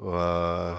Waheguru.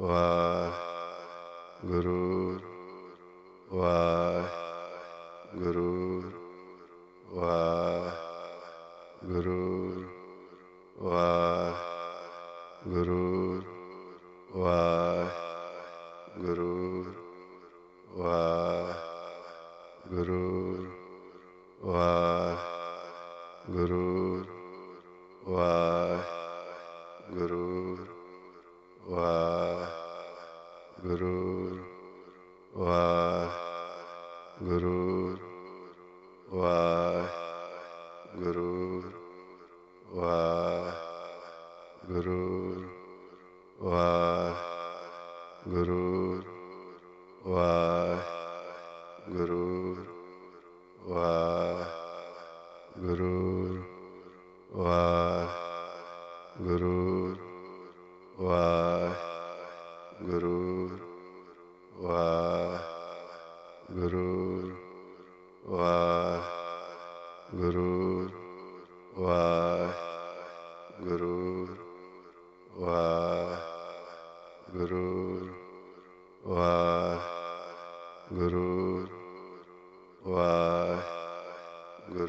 Waheguru Waheguru guru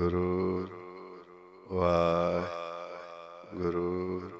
ਗੁਰੂ Waheguru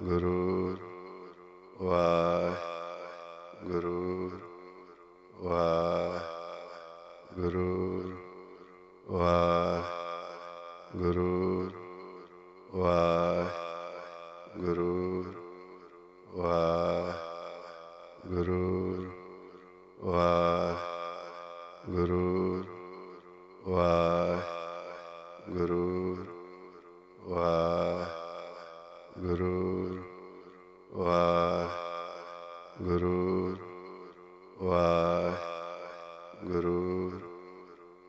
Guru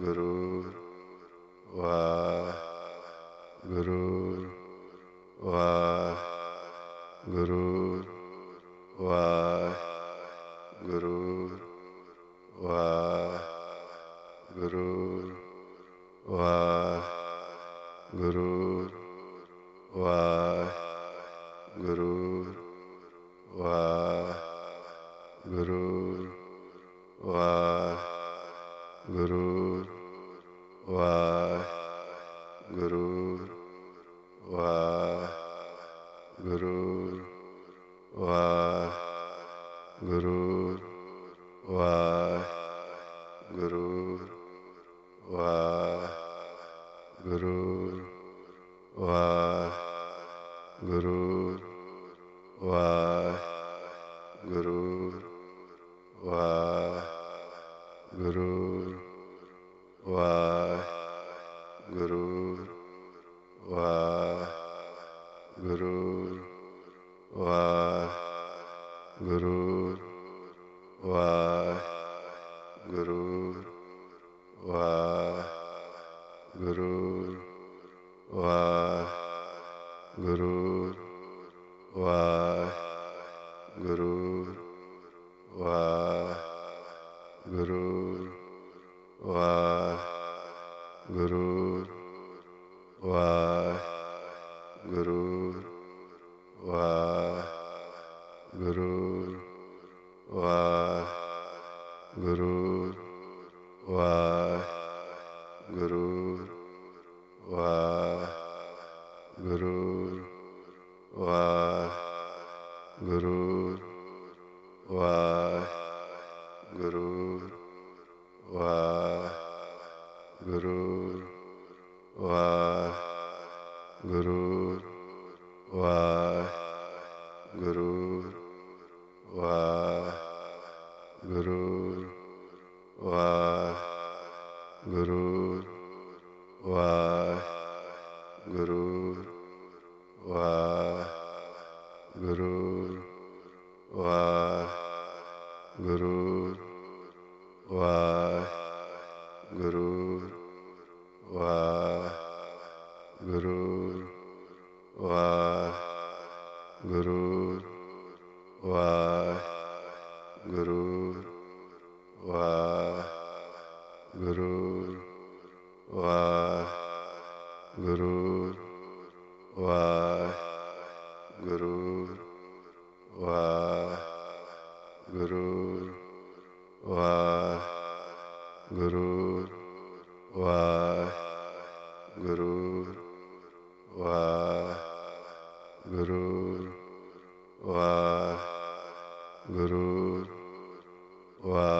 ਗੁਰੂ Waheguru. Guru, Guru. ਗੁਰੂ ਵਾ ਗੁਰੂ। ਵਾ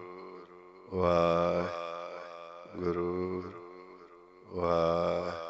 ਵਾਹਿਗੁਰੂ ਵਾਹਿਗੁਰੂ